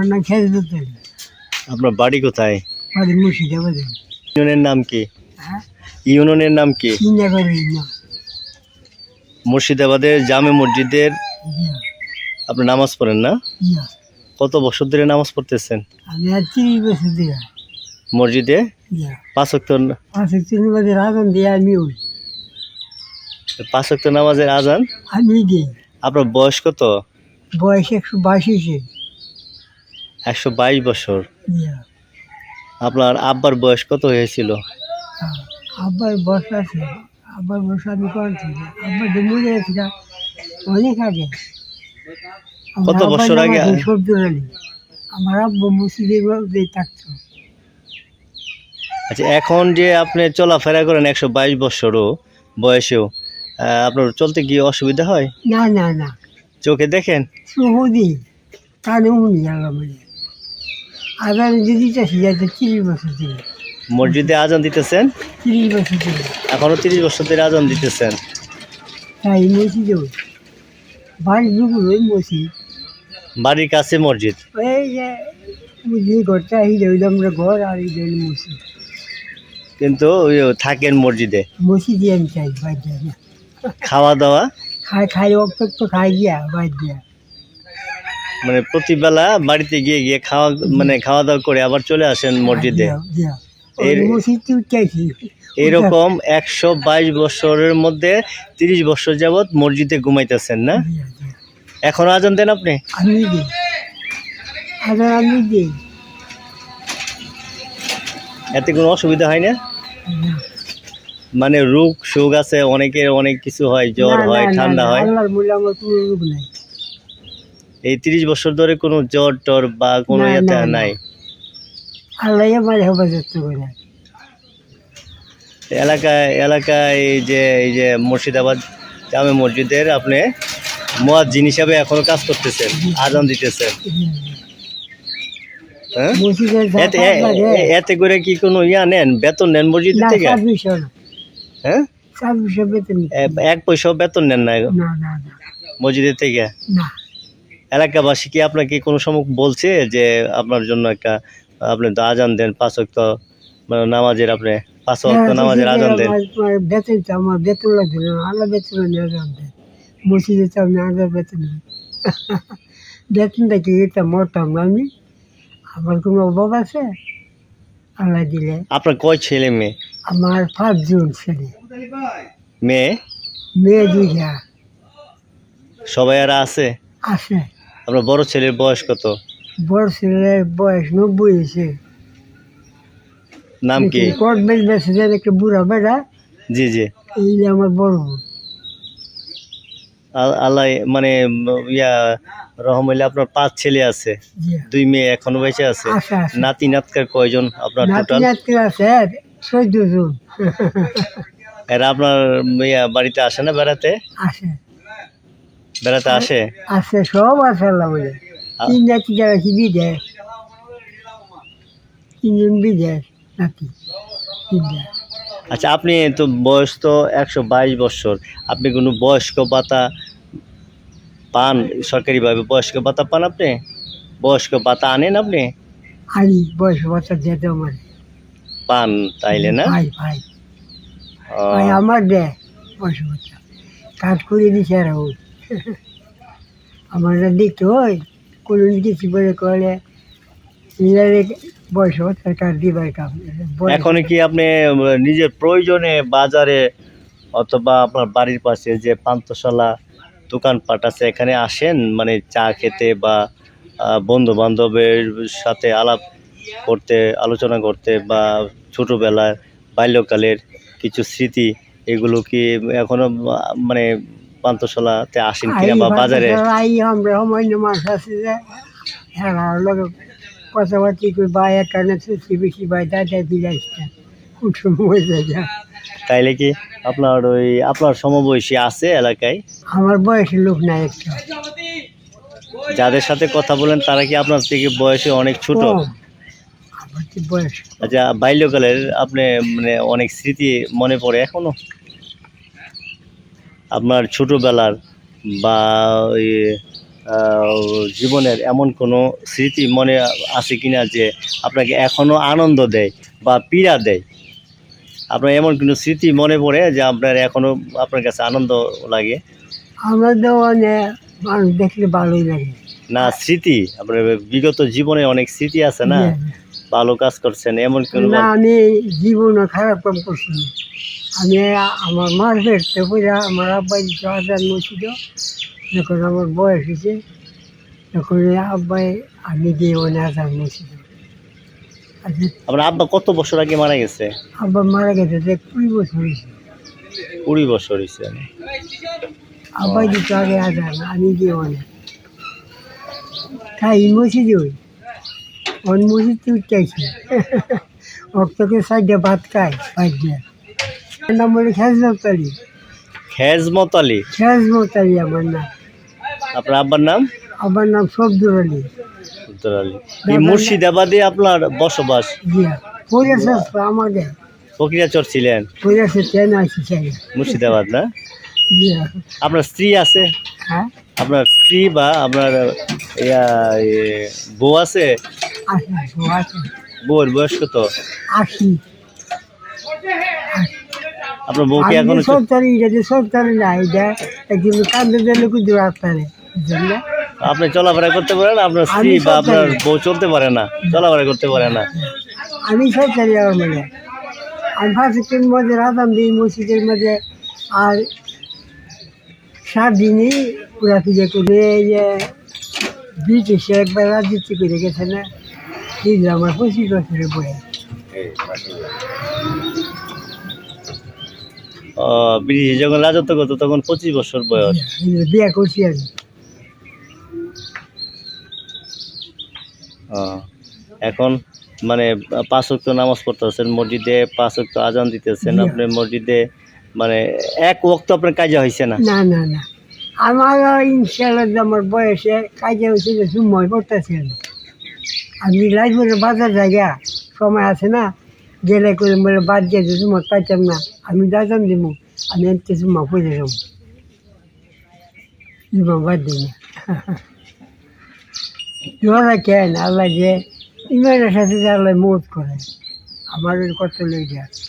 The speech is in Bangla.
আমার নাম আপনার বাড়ি কোথায়? বাড়ি মুর্শিদাবাদে। ইউনিয়নের নাম কি? হ্যাঁ? ইউনিয়নের নাম কি? মুর্শিদাবাদের জামে মসজিদের আপনি নামাজ পড়েন না? কত বছর ধরে নামাজ পড়তেছেন? আমি আর তিরিশ বছর দিয়ে মসজিদে? পাঁচ দিয়ে আমি ওই নামাজের আজান? আমি দিই। আপনার বয়স কত? বয়স একশো বাইশ একশো বাইশ বছর। আপনার আব্বার বয়স কত হয়েছিল? হ্যাঁ, আব্বার বস আছে আব্বার বস আমি আব্বার মরে অনেক আগে। কত বছর আগে? আমার আব্বু থাকতো। আচ্ছা এখন যে আপনি চলাফেরা করেন একশো বাইশ বছরও বয়সেও আপনার চলতে গিয়ে অসুবিধা হয়? না না না। চোখে দেখেন? কানে আল্লাহ যদি চাষি যাইতে তিরিশ বছর থেকে মসজিদে আজান দিতেছেন? তিরিশ বছর থেকে এখনও তিরিশ বছর ধরে আজান দিতেছেন? তাই মসজিদে ওই। বাড়ি দুপুর ওই মসজিদ। বাড়ির কাছে মসজিদ? এই যে যে ঘরটা এই হইল আমরা ঘর আর এই মসজিদ। কিন্তু ওই থাকেন মসজিদে? মসজিদে আমি চাই দিয়া খাওয়া দাওয়া? খাই খাই তো খাই গিয়া বাদ দিয়া মানে প্রতিবেলা বাড়িতে গিয়ে গিয়ে খাওয়া মানে খাওয়া দাওয়া করে আবার চলে আসেন মসজিদে। ওই মসজিদে উঠাইছি এরকম একশো বাইশ বছরের মধ্যে তিরিশ বছর যাবৎ মসজিদে ঘুমাইতেছেন না। এখন আজান দেন আপনি? এতে কোনো অসুবিধা হয় না। মানে রোগ সুখ আছে অনেকের অনেক কিছু হয় জ্বর হয় ঠান্ডা হয় আল্লাহর বলে আমার কোনো রোগ নাই এই তিরিশ বছর ধরে কোনো জ্বর টর বা কোনো ইয়েতে। নাই? আল্লাহ আমার হেফাজত করে এলাকায় এলাকায় এই যে এই যে মুর্শিদাবাদ জামে মসজিদের আপনি মুয়াজ্জিন হিসাবে এখনও কাজ করতেছেন আজান দিতেছেন। হ্যাঁ? এতে করে কি কোনো ইয়া নেন বেতন নেন মসজিদ থেকে? হ্যাঁ? এক পয়সাও বেতন নেন না। মসজিদের থেকে? না। এলাকাবাসী কি আপনাকে কোনো সময় বলছে যে আপনার জন্য একটা আপনি তো আজান দেন পাঁচ ওয়াক্ত মানে নামাজের আপনি পাঁচ ওয়াক্ত হ্যাঁ, নামাজের আজান দেন? বেতন তো আমার বেতন লাগবে না আল্লাহ বেতন নিয়ে যাবে মসজিদে তো আমি আল্লাহ বেতন। বেতনটা কি এটা মরতাম না আমি। আমার কোনো অভাব আছে? আল্লাহ দিলে। আপনার কয় ছেলে মেয়ে? আমার পাঁচজন ছেলে। মেয়ে? মেয়ে দুইটা। সবাই আর আছে? আছে। আপনার বড় ছেলের বয়স কত? বড় ছেলের বয়স নব্বই হয়েছে। নাম কি? কোর্ট বেল বেসে যায় একটা বুড়া বেড়া জি জি। এই যে আমার বড় আল্লাহ মানে ইয়া রহমলে আপনার পাঁচ ছেলে আছে দুই মেয়ে এখনও বেঁচে আছে। নাতি নাতকার কয়জন আপনার টোটাল আছে জন। এরা আপনার ইয়া বাড়িতে আসে না বেড়াতে? আছে বেড়াতে আসে? আছে সব আছে আল্লাহ বলে। তিন নাতি যারা কি বিদেশ তিনজন বিদেশ তিনটা আচ্ছা আপনি তো বয়স তো একশো বাইশ বছর। আপনি কোনো বয়স্ক ভাতা পান? সরকারিভাবে বয়স্ক ভাতা পান আপনি? বয়স্ক ভাতা আনেন আপনি? আনি বয়স বছর যেতে আমার পান তাইলে না? ভাই ভাই। আমার দে বয়স বছর কাজ করে দিছে আর ওই আমার হয় কোনো কিছু বলে করলে নিজের বয়স দিবার কাম? এখন কি আপনি নিজের প্রয়োজনে বাজারে অথবা আপনার বাড়ির পাশে যে পান্তশালা দোকানপাট আছে এখানে আসেন? মানে চা খেতে বা বন্ধু বান্ধবের সাথে আলাপ করতে আলোচনা করতে বা ছোটোবেলায় বাল্যকালের কিছু স্মৃতি এগুলো কি এখনও আহ, মানে পান্তশালাতে আসেন কিনা বা বাজারে আই আমরা মাছ আছে যে হ্যাঁ কথাবার্তি একটা বেশি দাদা যায় তাইলে কি আপনার ওই আপনার সমবয়সী আছে এলাকায়? আমার বয়সের লোক নাই একটা। যাদের সাথে কথা বলেন তারা কি আপনার থেকে বয়সে অনেক ছোট? বয়স। আচ্ছা বাল্যকালের আপনি মানে অনেক স্মৃতি মনে পড়ে এখনও? আপনার ছোটোবেলার বা জীবনের এমন কোনো স্মৃতি মনে আছে কিনা যে আপনাকে এখনও আনন্দ দেয় বা পীড়া দেয়? আপনার এমন কোনো স্মৃতি মনে পড়ে যে আপনার এখনও আপনার কাছে আনন্দ লাগে? আমার মানুষ দেখলে ভালোই লাগে। না স্মৃতি। আপনার বিগত জীবনে অনেক স্মৃতি আছে না? ভালো কাজ করছেন এমন কোনো না আমি জীবনে খারাপ কাম করছি না। আমি আমার মার ফেরতে পড়ে আমার আব্বাই জন্ম ছিল। যখন আমার বয়স হয়েছে। তখন আব্বাই আমি দিয়ে অনেক আজান ছিল। আচ্ছা আপনার আব্বা কত বছর আগে মারা গেছে? আব্বা মারা গেছে যে কুড়ি বছর হয়েছে। কুড়ি বছর হয়েছে আব্বাই দিত আগে আজান আমি দিয়ে অনেক তাই মসজিদে ওই। অন মসজিদে উঠতেছি অক্তকে সাইডে ভাত খায় ভাত নাম বলে খেজমতালি খেজমত আলী। খেজমতালি আমার নাম। আপনার আব্বার নাম? আমার নাম সবদুর আলী। উত্তর আলী। এই মুর্শিদাবাদে আপনার বসবাস? আমাদের। ফকিরাচর ছিলেন? পরিয়াছে ট্রেন আসি মুর্শিদাবাদ না? আপনার স্ত্রী আছে? হ্যাঁ। আপনার স্ত্রী বা আপনার বউ আছে? বউয়ের বয়স কত? আসি আপনার বউ কি এখনও সরকারি যে সরকারি না এটা দিলে কিন্তু রাস্তায় আপনি চলাফেরা করতে পারেন আপনার স্ত্রী বা আপনার। বউ চলতে পারে না চলাফেরা করতে পারে না। আমি সরকারি আমার মনে। আমি ফাঁসিকের মধ্যে রাতাম দিই মসজিদের মধ্যে আর সাত দিনই পুরা পুজো করে যে ব্রিটিশে একবার রাজনীতি করে গেছে না দিল আমার পঁচিশ বছরের বয়স। ব্রিটিশ যখন রাজত্ব করতো তখন পঁচিশ বছর বয়স। বিয়ে করছি আমি এখন মানে পাঁচ ওয়াক্ত নামাজ পড়তেছেন মসজিদে পাঁচ ওয়াক্ত আজান দিতেছেন। আপনি মসজিদে মানে এক ওক্ত আপনার কাজে হয়েছে না? না না না। আমার ইনশাল্লাহ আমার বয়সে কাজে হয়েছে যে সময় পড়তেছি আমি আমি বাজার জায়গা সময় আছে না গেলে করে বলে বাদ গেছে সময় পাইতাম না। আমি দাদাম দিব আমি এনতে সময় পড়ে যাব দিব বাদ দিই না তোরা কেন আল্লাহ যে ইমানের সাথে আল্লাহ মত করে। আমার কত লেগে আছে?